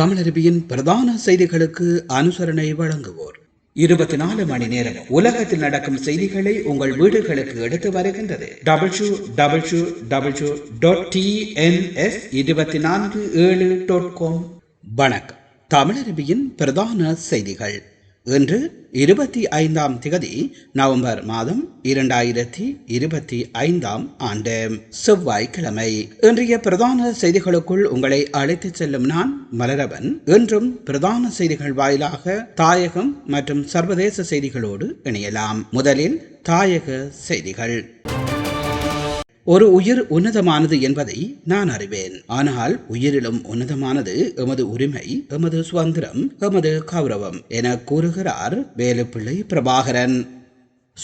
தமிழருவியின் பிரதான செய்திகளுக்கு அனுசரணை வழங்குவோர். இருபத்தி நாலு மணி நேரம் உலகத்தில் நடக்கும் செய்திகளை உங்கள் வீடுகளுக்கு எடுத்து வருகின்றது. Double u double u double u dot TNS இருபத்தி நான்கு ஏழு டாட் காம் வணக்கம். தமிழருவியின் பிரதான செய்திகள். இன்று இருபத்தி ஐந்தாம் திகதி நவம்பர் மாதம் இரண்டாயிரத்தி இருபத்தி ஐந்தாம் ஆண்டு. செவ்வாய்க்கிழமை. இன்றைய பிரதான செய்திகளுக்குள் உங்களை அழைத்துச் செல்லும் நான் மலரவன். இன்றும் பிரதான செய்திகள் வாயிலாக தாயகம் மற்றும் சர்வதேச செய்திகளோடு இணையலாம். முதலில் தாயக செய்திகள். ஒரு உயிர் உன்னதமானது என்பதை நான் அறிவேன். ஆனால் உயிரிலும் உன்னதமானது எமது உரிமை எமது சுதந்திரம் எமது கௌரவம் என கூறுகிறார் வேலுப்பிள்ளை பிரபாகரன்.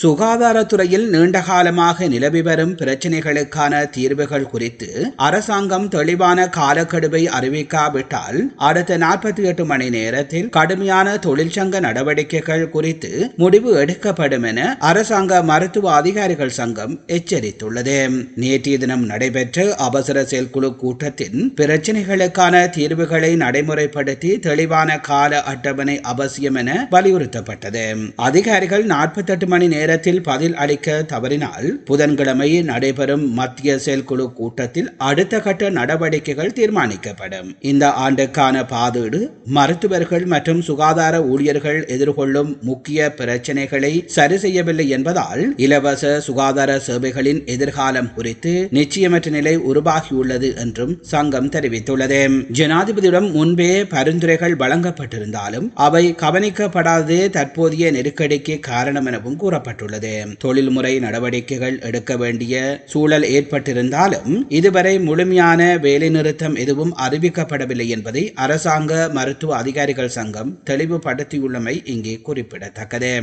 சுகாதாரத்துறையில் நீண்ட காலமாக நிலவி வரும் பிரச்சினைகளுக்கான தீர்வுகள் குறித்து அரசாங்கம் தெளிவான காலக்கெடுவை அறிவிக்காவிட்டால் அடுத்த நாற்பத்தி எட்டு மணி நேரத்தில் கடுமையான தொழிற்சங்க நடவடிக்கைகள் குறித்து முடிவு எடுக்கப்படும் என அரசாங்க மருத்துவ அதிகாரிகள் சங்கம் எச்சரித்துள்ளது. நேற்றைய தினம் நடைபெற்ற அவசர செயற்குழு கூட்டத்தின் பிரச்சினைகளுக்கான தீர்வுகளை நடைமுறைப்படுத்தி தெளிவான கால அட்டவணை அவசியம் என வலியுறுத்தப்பட்டது. அதிகாரிகள் நாற்பத்தெட்டு மணி நேரம் நேரத்தில் பதில் அளிக்க தவறினால் புதன்கிழமை நடைபெறும் மத்திய செயற்குழு கூட்டத்தில் அடுத்த கட்ட நடவடிக்கைகள் தீர்மானிக்கப்படும். இந்த ஆண்டுக்கான பாதீடு மருத்துவர்கள் மற்றும் சுகாதார ஊழியர்கள் எதிர்கொள்ளும் முக்கிய பிரச்சனைகளை சரி செய்யவில்லை என்பதால் இலவச சுகாதார சேவைகளின் எதிர்காலம் குறித்து நிச்சயமற்ற நிலை உருவாகியுள்ளது என்றும் சங்கம் தெரிவித்துள்ளது. ஜனாதிபதியிடம் முன்பே பரிந்துரைகள் வழங்கப்பட்டிருந்தாலும் அவை கவனிக்கப்படாதது தற்போதைய நெருக்கடிக்கு காரணம் எனவும் கூறப்பட்டது கூறப்பட்டுள்ளது தொழில்முறை நடவடிக்கைகள் எடுக்க வேண்டிய சூழல் ஏற்பட்டிருந்தாலும் இதுவரை முழுமையான வேலைநிறுத்தம் எதுவும் அறிவிக்கப்படவில்லை என்பதை அரசாங்க மருத்துவ அதிகாரிகள் சங்கம் தெளிவுபடுத்தியுள்ளமை இங்கே குறிப்பிடத்தக்கது.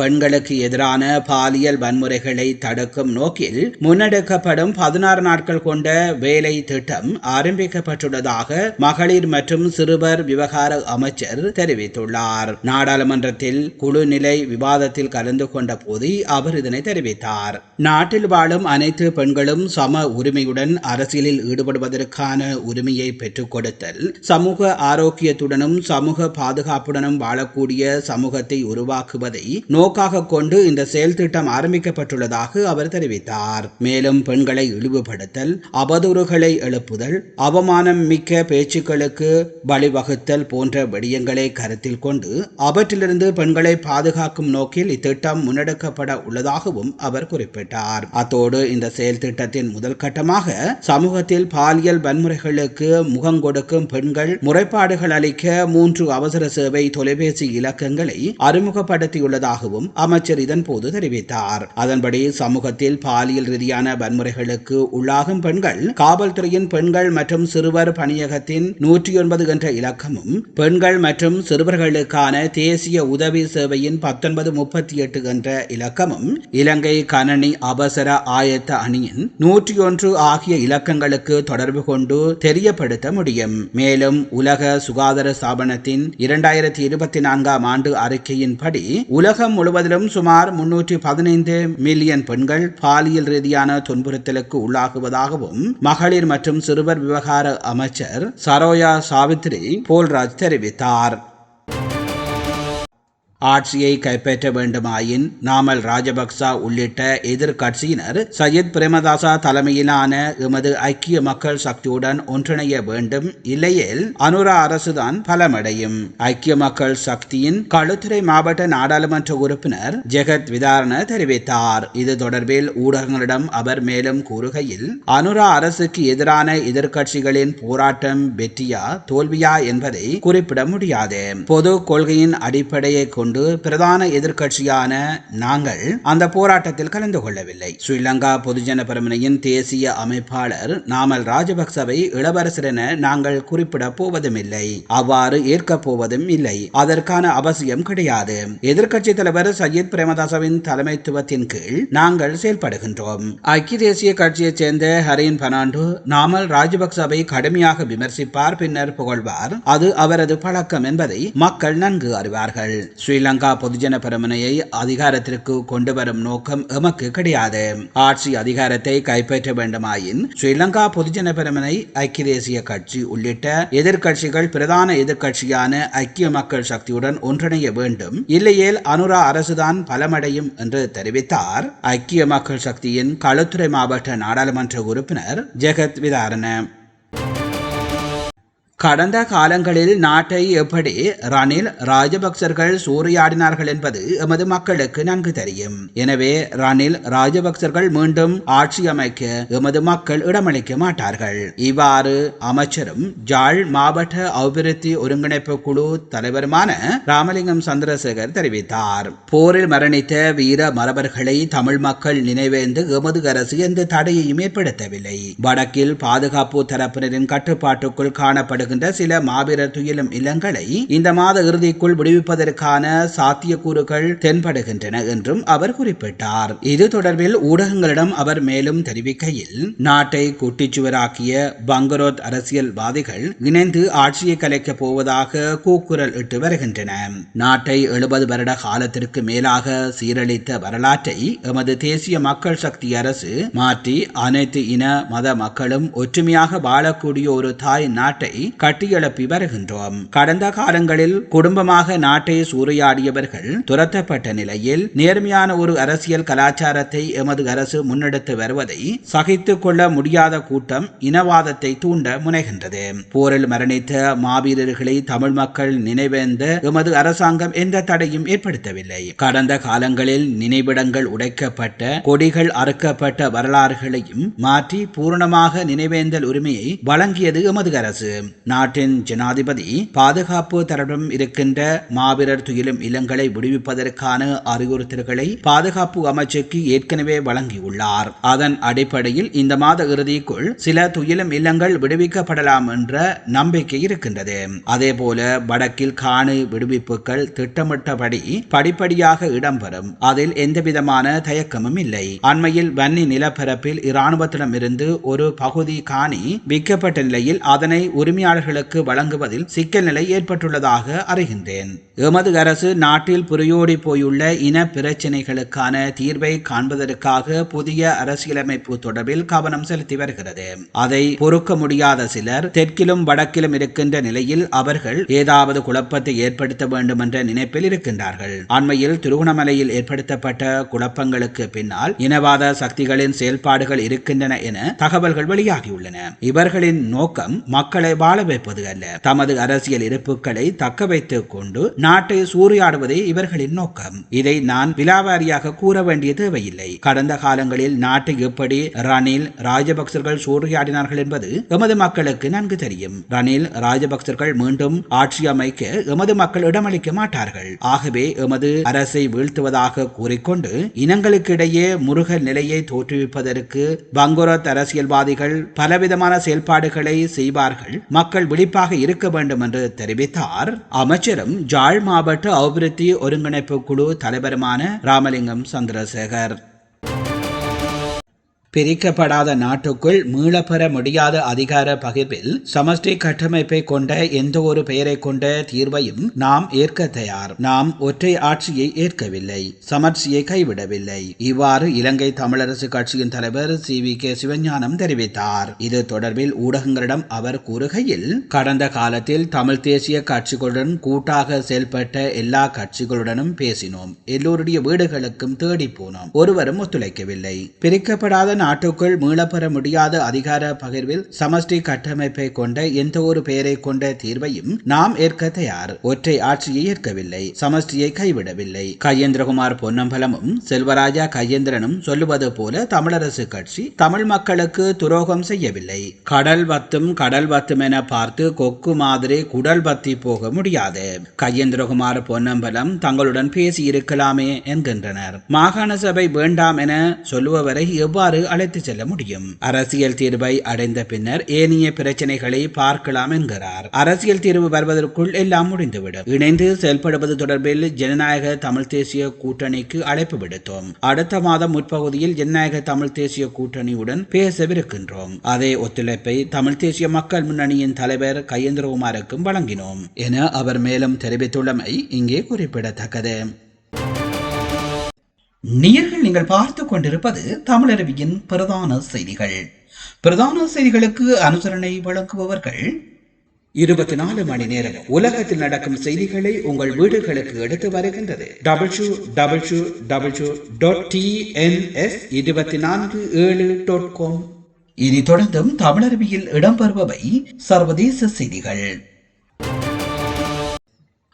பெண்களுக்கு எதிரான பாலியல் வன்முறைகளை தடுக்கும் நோக்கில் முன்னெடுக்கப்படும் பதினாறு நாட்கள் கொண்ட வேலை திட்டம் ஆரம்பிக்கப்பட்டுள்ளதாக மகளிர் மற்றும் சிறுவர் விவகார அமைச்சர் தெரிவித்துள்ளார். நாடாளுமன்றத்தில் குழு நிலை விவாதத்தில் கலந்து கொண்ட போது அவர் இதனை தெரிவித்தார். நாட்டில் வாழும் அனைத்து பெண்களும் சம உரிமையுடன் அரசியலில் ஈடுபடுவதற்கான உரிமையை பெற்றுக் கொடுத்தல் சமூக ஆரோக்கியத்துடனும் சமூக பாதுகாப்புடனும் வாழக்கூடிய சமூகத்தை உருவாக்குவதை நோக்காக கொண்டு இந்த செயல் திட்டம் ஆரம்பிக்கப்பட்டுள்ளதாக அவர் தெரிவித்தார். மேலும் பெண்களை இழிவுபடுத்தல் அவதூறுகளை எழுப்புதல் அவமானம் மிக்க பேச்சுக்களுக்கு வழிவகுத்தல் போன்ற விடயங்களை கருத்தில் கொண்டு அவற்றிலிருந்து பெண்களை பாதுகாக்கும் நோக்கில் இத்திட்டம் முன்னெடுக்கப்பட உள்ளதாகவும் அவர் குறிப்பிட்டார். அத்தோடு இந்த செயல் திட்டத்தின் முதல் கட்டமாக சமூகத்தில் பாலியல் வன்முறைகளுக்கு முகம் கொடுக்கும் பெண்கள் முறைப்பாடுகள் அளிக்க மூன்று அவசர சேவை தொலைபேசி இலக்கங்களை அறிமுகப்படுத்தியுள்ளதாகவும் உள்ளதாகவும் அமைச்சர் இதன் போது தெரிவித்தார். அதன்படி சமூகத்தில் பாலியல் ரீதியான வன்முறைகளுக்கு உள்ளாகும் பெண்கள் காவல்துறையின் பெண்கள் மற்றும் சிறுவர் பணியகத்தின் நூற்றி ஒன்பது என்ற இலக்கமும் பெண்கள் மற்றும் சிறுவர்களுக்கான தேசிய உதவி சேவையின் பத்தொன்பது முப்பத்தி எட்டு என்ற இலக்கமும் இலங்கை கணனி அவசர ஆயத்த அணியின் நூற்றி ஒன்று ஆகிய இலக்கங்களுக்கு தொடர்பு கொண்டு தெரியப்படுத்த முடியும். மேலும் உலக சுகாதார ஸ்தாபனத்தின் இரண்டாயிரத்தி இருபத்தி நான்காம் ஆண்டு அறிக்கையின்படி உலகம் முழுவதிலும் சுமார் முன்னூற்றி பதினைந்து மில்லியன் பெண்கள் பாலியல் ரீதியான துன்புறுத்தலுக்கு உள்ளாகுவதாகவும் மகளிர் மற்றும் சிறுவர் விவகார அமைச்சர் சரோயா சாவித்ரி போல்ராஜ் தெரிவித்தார். ஆட்சியை கைப்பற்ற வேண்டுமாயின் நாமல் ராஜபக்சா உள்ளிட்ட எதிர்கட்சியினர் சையத் பிரேமதாசா தலைமையிலான எமது ஐக்கிய மக்கள் சக்தியுடன் ஒன்றிணைய வேண்டும். இல்லையேல் அனுரா அரசுதான் பலமடையும். ஐக்கிய மக்கள் சக்தியின் களுத்துறை மாவட்ட நாடாளுமன்ற உறுப்பினர் ஜெகத் விதாரண தெரிவித்தார். இது தொடர்பில் ஊடகங்களிடம் அவர் மேலும் கூறுகையில் அனுரா அரசுக்கு எதிரான எதிர்கட்சிகளின் போராட்டம் வெற்றியா தோல்வியா என்பதை குறிப்பிட முடியாது. பொது கொள்கையின் அடிப்படையை கொண்டு கொண்டு பிரதான எதிர்க்கட்சியான நாங்கள் அந்த போராட்டத்தில் கலந்து கொள்ளவில்லை. ஸ்ரீலங்கா பொதுஜன பெருமனையின் தேசிய அமைப்பாளர் நாமல் ராஜபக்சவை இளவரசர் என நாங்கள் குறிப்பிட போவதும் இல்லை அவ்வாறு ஏற்கப் போவதும் இல்லை. அதற்கான அவசியம் கிடையாது. எதிர்க்கட்சி தலைவர் சஜித் பிரேமதாசவின் தலைமைத்துவத்தின் கீழ் நாங்கள் செயல்படுகின்றோம். ஐக்கிய தேசிய கட்சியைச் சேர்ந்த ஹரீன் பனாண்டு நாமல் ராஜபக்சவை கடுமையாக விமர்சிப்பார் பின்னர் புகழ்வார். அது அவரது பழக்கம் என்பதை மக்கள் நன்கு அறிவார்கள். ஸ்ரீ ஸ்ரீலங்கா பொதுஜன பெருமனையை அதிகாரத்திற்கு கொண்டு வரும் நோக்கம் எமக்கு கிடையாது. ஆட்சி அதிகாரத்தை கைப்பற்ற வேண்டுமாயின் ஸ்ரீலங்கா பொதுஜன பெருமனை ஐக்கிய தேசிய கட்சி உள்ளிட்ட எதிர்க்கட்சிகள் பிரதான எதிர்க்கட்சியான ஐக்கிய மக்கள் சக்தியுடன் ஒன்றிணைய வேண்டும். இல்லையேல் அனுரா அரசுதான் பலமடையும் என்று தெரிவித்தார். ஐக்கிய மக்கள் சக்தியின் களுத்துறை மாவட்ட நாடாளுமன்ற உறுப்பினர் ஜெகத் விதாரண. கடந்த காலங்களில் நாட்டை எப்படி ரணில் ராஜபக்சர்கள் சூறையாடினார்கள் என்பது எமது மக்களுக்கு நன்கு தெரியும். எனவே ரணில் ராஜபக்சர்கள் மீண்டும் ஆட்சி அமைக்க எமது மக்கள் இடமளிக்க மாட்டார்கள். இவ்வாறு அமைச்சரும் ஜாழ் மாவட்ட அபிவிருத்தி ஒருங்கிணைப்பு குழு தலைவருமான ராமலிங்கம் சந்திரசேகர் தெரிவித்தார். போரில் மரணித்த வீர மரபர்களை தமிழ் மக்கள் நினைவேந்து எமது அரசு எந்த தடையையும் ஏற்படுத்தவில்லை. வடக்கில் பாதுகாப்பு தரப்பினரின் கட்டுப்பாட்டுக்குள் காணப்படும் வருகின்ற சில மாபெரும் துயிலும் இல்லங்களை இந்த மாத இறுதிக்குள் விடுவிப்பதற்கான சாத்தியக்கூறுகள் தென்படுகின்றன என்றும் அவர் குறிப்பிட்டார். இது தொடர்பில் ஊடகங்களிடம் அவர் மேலும் தெரிவிக்கையில் நாட்டை குட்டிச்சுவராக்கிய பங்கரோத் அரசியல்வாதிகள் இணைந்து ஆட்சியை கலைக்கப் போவதாக கூக்குரல் இட்டு வருகின்றன. நாட்டை எழுபது வருட காலத்திற்கு மேலாக சீரழித்த வரலாற்றை எமது தேசிய மக்கள் சக்தி அரசு மாற்றி அனைத்து இன மத மக்களும் ஒற்றுமையாக வாழக்கூடிய ஒரு தாய் நாட்டை கட்டியெழுப்பி வருகின்றோம். கடந்த காலங்களில் குடும்பமாக நாட்டை சூறையாடியவர்கள் துரத்தப்பட்ட நிலையில் நேர்மையான ஒரு அரசியல் கலாச்சாரத்தை எமது அரசு முன்னெடுத்து வருவதை சகித்துக் கொள்ள முடியாத கூட்டம் இனவாதத்தை தூண்ட முனைகின்றது. போரில் மரணித்த மாவீரர்களை தமிழ் மக்கள் நினைவேந்த எமது அரசாங்கம் எந்த தடையும் ஏற்படுத்தவில்லை. கடந்த காலங்களில் நினைவிடங்கள் உடைக்கப்பட்ட கொடிகள் அறுக்கப்பட்ட வரலாறுகளையும் மாற்றி பூரணமாக நினைவேந்தல் உரிமையை வழங்கியது எமது அரசு. நாட்டின் ஜனாதிபதி பாதுகாப்பு தரப்பிடம் இருக்கின்ற மாவீரர் துயிலும் இல்லங்களை விடுவிப்பதற்கான அறிவுறுத்தல்களை பாதுகாப்பு அமைச்சுக்கு ஏற்கனவே வழங்கியுள்ளார். அதன் அடிப்படையில் இந்த மாத இறுதிக்குள் சில துயிலும் இல்லங்கள் விடுவிக்கப்படலாம் என்ற நம்பிக்கை இருக்கின்றது. அதேபோல வடக்கில் காணி விடுவிப்புகள் திட்டமிட்டபடி படிப்படியாக இடம்பெறும். அதில் எந்தவிதமான தயக்கமும் இல்லை. அண்மையில் வன்னி நிலப்பரப்பில் இராணுவத்திடமிருந்து ஒரு பகுதி காணி விற்கப்பட்ட நிலையில் அதனை தொழிலாளர்களுக்கு வழங்குவதில் சிக்கல் நிலை ஏற்பட்டுள்ளதாக அறிகின்றேன். எமது அரசு நாட்டில் புரியோடி போயுள்ள இன பிரச்சினைகளுக்கான தீர்வை காண்பதற்காக புதிய அரசியலமைப்பு தொடர்பில் கவனம் செலுத்தி வருகிறது. அதை பொறுக்க முடியாத சிலர் தெற்கிலும் வடக்கிலும் இருக்கின்ற நிலையில் அவர்கள் ஏதாவது குழப்பத்தை ஏற்படுத்த வேண்டும் என்ற நினைப்பில் இருக்கின்றார்கள். அண்மையில் திருகோணமலையில் ஏற்படுத்தப்பட்ட குழப்பங்களுக்கு பின்னால் இனவாத சக்திகளின் செயல்பாடுகள் இருக்கின்றன என தகவல்கள் வெளியாகியுள்ளன. இவர்களின் நோக்கம் மக்களை வாழ வைப்பது அல்ல தமது அரசியல் இருப்புகளை தக்க வைத்துக் கொண்டு நாட்டை சூறையாடுவதே இவர்களின் நோக்கம். இதை நான் விலாவாரியாக கூற வேண்டிய தேவையில்லை. கடந்த காலங்களில் நாட்டை எப்படி ரணில் ராஜபக்சர்கள் சூறையாடினார்கள் என்பது எமது மக்களுக்கு நன்கு தெரியும். ரணில் ராஜபக்சர்கள் மீண்டும் ஆட்சி அமைக்க எமது மக்கள் இடமளிக்க மாட்டார்கள். ஆகவே எமது அரசை வீழ்த்துவதாக கூறிக்கொண்டு இனங்களுக்கிடையே முருக நிலையை தோற்றுவிப்பதற்கு பங்கோரத் அரசியல்வாதிகள் பலவிதமான செயல்பாடுகளை செய்வார்கள். மக்கள் விழிப்பாக இருக்க வேண்டும் என்று தெரிவித்தார். அமைச்சரும் ஜாழ் மாவட்ட அபிவிருத்தி ஒருங்கிணைப்பு குழு தலைவருமான ராமலிங்கம் சந்திரசேகர். பிரிக்கப்படாத நாட்டுக்குள் மீளப்பெற முடியாத அதிகார பகிர்வில் சமஷ்டி கட்டமைப்பை கொண்ட எந்த ஒரு பெயரை கொண்ட தீர்வையும் நாம் ஏற்க தயார். நாம் ஒற்றை ஆட்சியை ஏற்கவில்லை சமர்ச்சியை கைவிடவில்லை. இவ்வாறு இலங்கை தமிழரசு கட்சியின் தலைவர் சி. வி. கே. சிவஞானம் தெரிவித்தார். இது தொடர்பில் ஊடகங்களிடம் அவர் கூறுகையில் கடந்த காலத்தில் தமிழ் தேசிய கட்சிகளுடன் கூட்டாக செயல்பட்ட எல்லா கட்சிகளுடனும் பேசினோம். எல்லோருடைய வீடுகளுக்கும் தேடி போனோம். ஒருவரும் ஒத்துழைக்கவில்லை. பிரிக்கப்படாத நாட்டுக்குள் மீளப்பெற முடியாத அதிகார பகிர்வில் சமஷ்டி கட்டமைப்பை கொண்ட எந்த ஒரு பெயரை கொண்ட தீர்வையும் நாம் ஏற்க தயார். ஒற்றை ஆட்சியை ஏற்கவில்லை சமஷ்டியை கைவிடவில்லை. கையேந்திரகுமார் பொன்னம்பலமும் செல்வராஜா கையேந்திரனும் சொல்லுவது போல தமிழரசு கட்சி தமிழ் மக்களுக்கு துரோகம் செய்யவில்லை. கடல் வத்தும் கடல் வத்தும் என பார்த்து கொக்கு மாதிரி குடல் பத்தி போக முடியாது. கையேந்திரகுமார் பொன்னம்பலம் தங்களுடன் பேசி இருக்கலாமே என்கின்றனர். மாகாண சபை வேண்டாம் என சொல்லுபவரை எவ்வாறு அழைத்து செல்ல முடியும். அரசியல் தீர்வை அடைந்த பின்னர் ஏனைய பிரச்சனைகளை பார்க்கலாம் என்கிறார். அரசியல் தீர்வு வருவதற்குள் எல்லாம் முடிந்துவிடும். இணைந்து செயல்படுவது தொடர்பில் ஜனநாயக தமிழ் தேசிய கூட்டணிக்கு அழைப்பு விடுத்தோம். அடுத்த மாதம் முற்பகுதியில் ஜனநாயக தமிழ் தேசிய கூட்டணியுடன் பேசவிருக்கின்றோம். அதே ஒத்துழைப்பை தமிழ் தேசிய மக்கள் முன்னணியின் தலைவர் கையேந்திரகுமாருக்கும் வழங்கினோம். என அவர் மேலும் தெரிவித்துள்ளமை இங்கே குறிப்பிடத்தக்கது. நேர்கள் நீங்கள் பார்த்து கொண்டிருப்பது தமிழருவியின் பிரதான செய்திகள். பிரதான செய்திகளுக்கு அனுசரணை வழங்குபவர்கள் இருபத்தி நாலு மணி நேரம் உலகத்தில் நடக்கும் செய்திகளை உங்கள் வீடுகளுக்கு எடுத்து வருகின்றது. Double u double u double u dot TNS இருபத்தி நான்கு ஏழு டாட் காம் இனி தொடர்ந்தும் தமிழருவியில் இடம்பெறுபவை சர்வதேச செய்திகள்.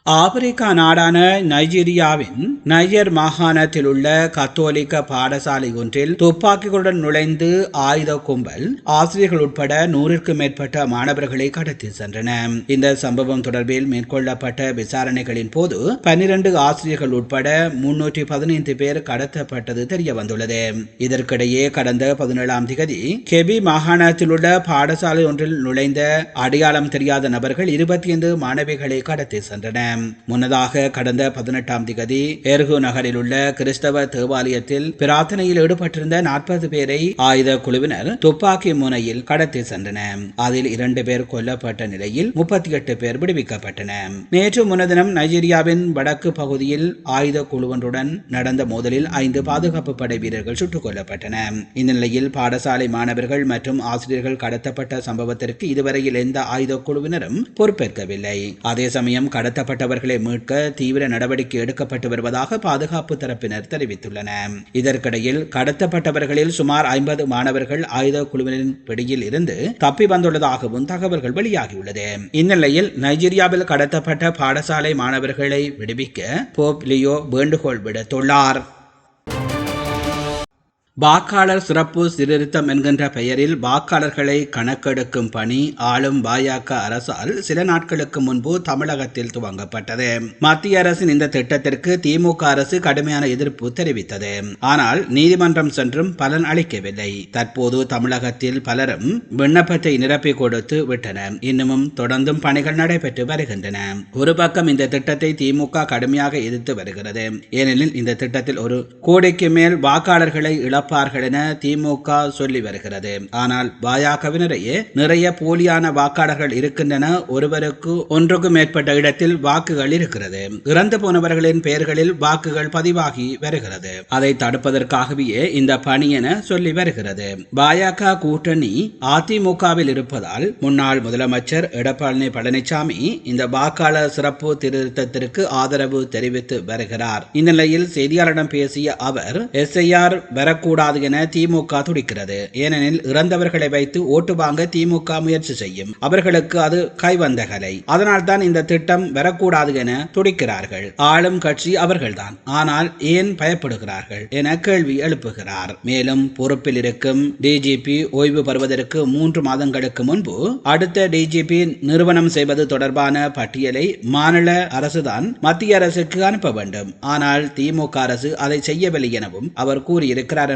ஆப்பிரிக்கா நாடான நைஜீரியாவின் நைஜர் மாகாணத்தில் உள்ள கத்தோலிக்க பாடசாலை ஒன்றில் துப்பாக்கிகளுடன் நுழைந்து ஆயுத கும்பல் ஆசிரியர்கள் உட்பட நூறிற்கும் மேற்பட்ட மாணவர்களை கடத்தி சென்றன. இந்த சம்பவம் தொடர்பில் மேற்கொள்ளப்பட்ட விசாரணைகளின் போது பன்னிரண்டு ஆசிரியர்கள் உட்பட முன்னூற்றி பதினைந்து பேர் கடத்தப்பட்டது தெரிய வந்துள்ளது. இதற்கிடையே கடந்த பதினேழாம் திகதி கெபி மாகாணத்தில் உள்ள பாடசாலை ஒன்றில் நுழைந்த அடையாளம் தெரியாத நபர்கள் இருபத்தி ஐந்து மாணவிகளை கடத்தி சென்றனர் முன்னதாக கடந்த பதினெட்டாம் திகதி எர்கு நகரில் உள்ள கிறிஸ்தவ தேவாலயத்தில் பிரார்த்தனையில் ஈடுபட்டிருந்த நாற்பது பேரை ஆயுத குழுவினர் துப்பாக்கி முனையில் கடத்தி சென்றனர் அதில் இரண்டு பேர் கொல்லப்பட்ட நிலையில் முப்பத்தி எட்டு பேர் விடுவிக்கப்பட்டனர் நேற்று முன்னதினம் நைஜீரியாவின் வடக்கு பகுதியில் ஆயுத குழுவொன்றுடன் நடந்த மோதலில் ஐந்து பாதுகாப்பு படை வீரர்கள் சுட்டுக் கொல்லப்பட்டனர் இந்த நிலையில் பாடசாலை மாணவர்கள் மற்றும் ஆசிரியர்கள் கடத்தப்பட்ட சம்பவத்திற்கு இதுவரையில் எந்த ஆயுத குழுவினரும் பொறுப்பேற்கவில்லை. அதே சமயம் கடத்தப்பட்ட கடத்தப்பட்டவர்களை மீட்க தீவிர நடவடிக்கை எடுக்கப்பட்டு வருவதாக பாதுகாப்பு தரப்பினர் தெரிவித்துள்ளனர். இதற்கிடையில் கடத்தப்பட்டவர்களில் சுமார் ஐம்பது மாணவர்கள் ஆயுத குழுவினரின் பிடியில் இருந்து தப்பி வந்துள்ளதாகவும் தகவல்கள் வெளியாகியுள்ளது. இந்நிலையில் நைஜீரியாவில் கடத்தப்பட்ட பாடசாலை மாணவர்களை விடுவிக்க போப் லியோ வேண்டுகோள் விடுத்துள்ளார். வாக்காளர் சிறப்பு சீர்திருத்தம் என்கின்ற பெயரில் வாக்காளர்களை கணக்கெடுக்கும் பணி ஆளும் பாஜக அரசால் சில நாட்களுக்கு முன்பு தமிழகத்தில் துவங்கப்பட்டது. மத்திய அரசின் இந்த திட்டத்திற்கு திமுக அரசு கடுமையான எதிர்ப்பு தெரிவித்தது. ஆனால் நீதிமன்றம் சென்றும் பலன் அளிக்கவில்லை. தற்போது தமிழகத்தில் பலரும் விண்ணப்பத்தை நிரப்பிக் கொடுத்து விட்டனர் இன்னமும் தொடர்ந்தும் பணிகள் நடைபெற்று வருகின்றன. ஒரு பக்கம் இந்த திட்டத்தை திமுக கடுமையாக எதிர்த்து வருகிறது. ஏனெனில் இந்த திட்டத்தில் ஒரு கோடிக்கு மேல் வாக்காளர்களை இழப்பு இழப்பார்கள் என திமுக சொல்லி வருகிறது. ஆனால் பாஜகவினரையே நிறைய போலியான வாக்காளர்கள் இருக்கின்றன. ஒருவருக்கு ஒன்றுக்கும் மேற்பட்ட இடத்தில் வாக்குகள் இருக்கிறது. இறந்து போனவர்களின் பெயர்களில் வாக்குகள் பதிவாகி வருகிறது. அதை தடுப்பதற்காகவே இந்த பணி என சொல்லி வருகிறது. பாஜக கூட்டணி அதிமுகவில் இருப்பதால் முன்னாள் முதலமைச்சர் எடப்பாடி பழனிசாமி இந்த வாக்காளர் சிறப்பு திருத்தத்திற்கு ஆதரவு தெரிவித்து வருகிறார். இந்நிலையில் செய்தியாளரிடம் பேசிய அவர் எஸ்ஐஆர் வரக்கூடாது கூடாது என திமுக துடிக்கிறது. ஏனெனில் இறந்தவர்களை வைத்து ஓட்டு வாங்க திமுக முயற்சி செய்யும். அவர்களுக்கு அது கைவந்த கலை அதனால் தான் இந்த திட்டம் வரக்கூடாது என துடிக்கிறார்கள். ஆளும் கட்சி அவர்கள்தான். ஆனால் ஏன் பயப்படுகிறார்கள் என கேள்வி எழுப்புகிறார். மேலும் பொறுப்பில் இருக்கும் டிஜிபி ஓய்வு பெறுவதற்கு மூன்று மாதங்களுக்கு முன்பு அடுத்த டிஜிபி நிறுவனம் செய்வது தொடர்பான பட்டியலை மாநில அரசுதான் மத்திய அரசுக்கு அனுப்ப வேண்டும். ஆனால் திமுக அரசு அதை செய்யவில்லை எனவும் அவர் கூறியிருக்கிறார்